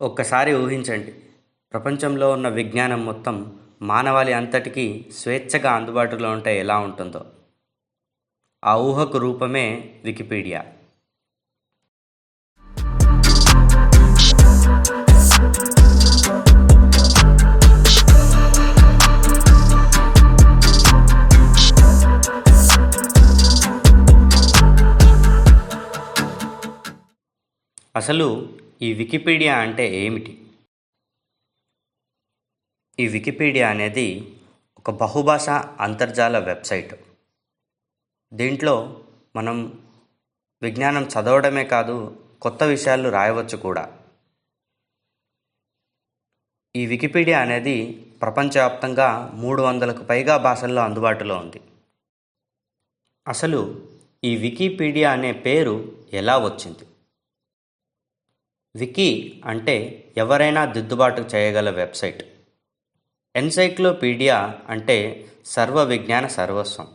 ఒక్కసారి ఊహించండి. ప్రపంచంలో ఉన్న విజ్ఞానం మొత్తం మానవాళి అంతటికీ స్వేచ్ఛగా అందుబాటులో ఉంటే ఎలా ఉంటుందో. ఆ ఊహకు రూపమే వికీపీడియా. అసలు ఈ వికీపీడియా అంటే ఏమిటి? ఈ వికీపీడియా అనేది ఒక బహుభాష అంతర్జాల వెబ్సైట్. దీంట్లో మనం విజ్ఞానం చదవడమే కాదు కొత్త విషయాలు రాయవచ్చు కూడా. ఈ వికీపీడియా అనేది ప్రపంచవ్యాప్తంగా మూడు వందలకు పైగా భాషల్లో అందుబాటులో ఉంది. అసలు ఈ వికీపీడియా అనే పేరు ఎలా వచ్చింది? వికీ అంటే ఎవరైనా దిద్దుబాటు చేయగల వెబ్సైట్. ఎన్సైక్లోపీడియా అంటే సర్వ విజ్ఞాన సర్వస్వం.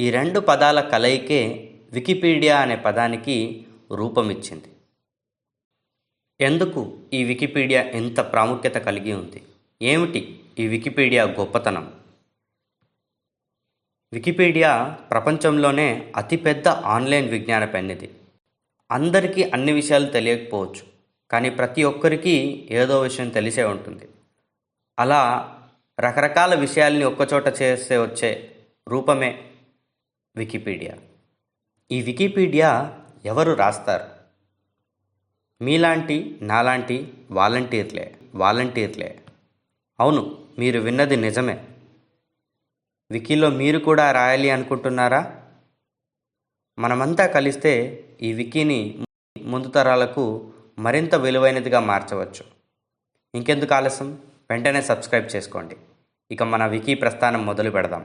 ఈ రెండు పదాల కలయికే వికీపీడియా అనే పదానికి రూపమిచ్చింది. ఎందుకు ఈ వికీపీడియా ఎంత ప్రాముఖ్యత కలిగి ఉంది? ఏమిటి ఈ వికీపీడియా గొప్పతనం? వికీపీడియా ప్రపంచంలోనే అతిపెద్ద ఆన్లైన్ విజ్ఞాన పెన్నిది. అందరికీ అన్ని విషయాలు తెలియకపోవచ్చు కానీ ప్రతి ఒక్కరికి ఏదో విషయం తెలిసే ఉంటుంది. అలా రకరకాల విషయాల్ని ఒక్కచోట చేస్తే వచ్చే రూపమే వికీపీడియా. ఈ వికీపీడియా ఎవరు రాస్తారు? మీలాంటి నాలాంటి వాలంటీర్లే వాలంటీర్లే. అవును మీరు విన్నది నిజమే. వికీలో మీరు కూడా రాయాలి అనుకుంటున్నారా? మనమంతా కలిస్తే ఈ వికీని ముందు తరాలకు మరింత విలువైనదిగా మార్చవచ్చు. ఇంకెందుకు ఆలస్యం? వెంటనే సబ్స్క్రైబ్ చేసుకోండి. ఇక మన వికీ ప్రస్థానం మొదలు పెడదాం.